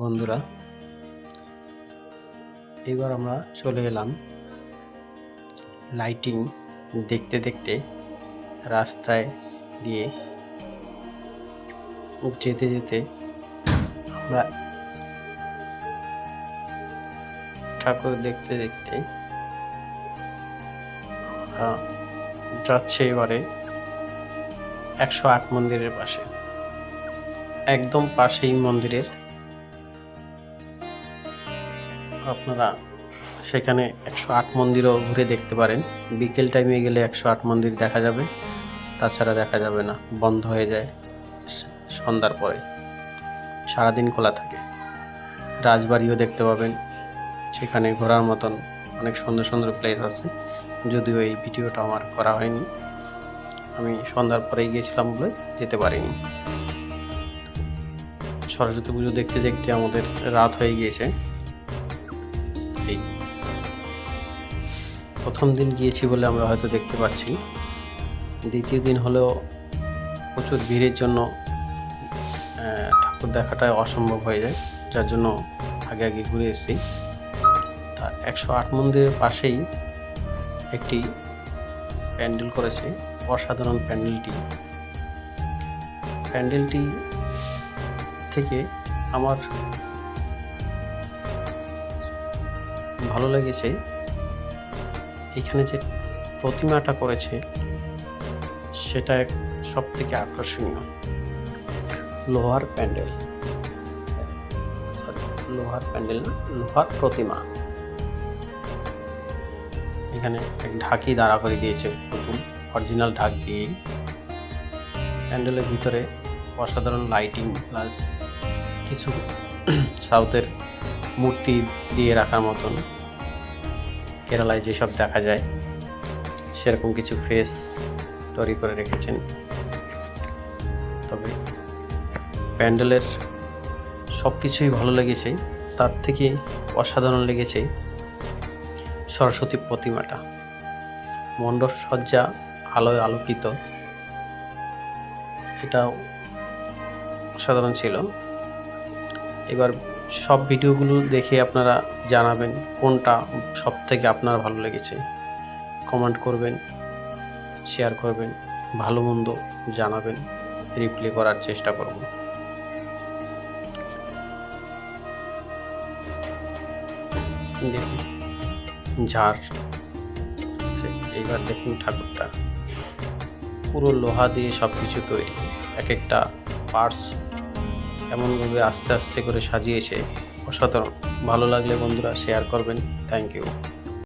বন্ধুরা, এবার আমরা চলে এলাম লাইটিং দেখতে দেখতে রাস্তায় দিয়ে যেতে যেতে আমরা ঠাকুর দেখতে দেখতে যাচ্ছে এবারে একশো আট মন্দিরের পাশে। একদম পাশেই মন্দিরের আপনারা সেখানে একশো আট মন্দিরও ঘুরে দেখতে পারেন। বিকেল টাইমে গেলে একশো আট মন্দির দেখা যাবে। তাছাড়া দেখা যাবে না, বন্ধ হয়ে যায় সন্ধ্যার পরে। সারাদিন খোলা থাকে। রাজবাড়িও দেখতে পাবেন। সেখানে ঘোরার মতন অনেক সুন্দর সুন্দর প্লেস আছে। যদিও এই ভিডিওটা আমার করা হয়নি। আমি সন্ধ্যার পরেই গিয়েছিলাম বলে যেতে পারিনি। সরস্বতী পুজো দেখতে দেখতে আমাদের রাত হয়ে গিয়েছে। এই প্রথম দিন গিয়েছি বলে আমরা হয়তো দেখতে পাচ্ছি। দ্বিতীয় দিন হলেও প্রচুর ভিড়ের জন্য ঠাকুর দেখাটা অসম্ভব হয়ে যায়, যার জন্য আগে আগে ঘুরে এসেছি। তা একশো আট মন্দিরের পাশেই একটি প্যান্ডেল করেছে, অসাধারণ প্যান্ডেলটি। প্যান্ডেলটি থেকে আমার ভালো লেগেছে এখানে যে প্রতিমাটা করেছে, সেটা এক সব থেকে আকর্ষণীয়। লোহার প্যান্ডেল। লোহার প্যান্ডেল না, লোহার প্রতিমা। এখানে এক ঢাকি দাঁড়া করে দিয়েছে প্রথম অরিজিনাল ঢাক দিয়ে প্যান্ডেলের ভিতরে অসাধারণ লাইটিং প্লাস কিছু সাউথের মূর্তি দিয়ে রাখার মতন কেরালায় যেসব দেখা যায়, সেরকম কিছু ফেস তৈরি করে রেখেছেন। তবে প্যান্ডেলের সব কিছুই ভালো লেগেছে, তার থেকে অসাধারণ লেগেছে সরস্বতী প্রতিমাটা। মণ্ডপ সজ্জা, আলোয় আলোকিত। এটাও অসাধারণ ছিল। এবার সব ভিডিওগুলো দেখে আপনারা জানাবেন কোনটা সব থেকে আপনার ভালো লেগেছে। কমেন্ট করবেন, শেয়ার করবেন, ভালো মন্দ জানাবেন, রিপ্লে করার চেষ্টা করব। দেখুন এইবার দেখুন ঠাকুরটা। পুরো লোহা দিয়ে সব কিছু তৈরি। এক একটা পার্টস এমনভাবে আস্তে আস্তে করে সাজিয়েছে। অসাধারণ। ভালো লাগলে বন্ধুরা শেয়ার করবেন। Thank you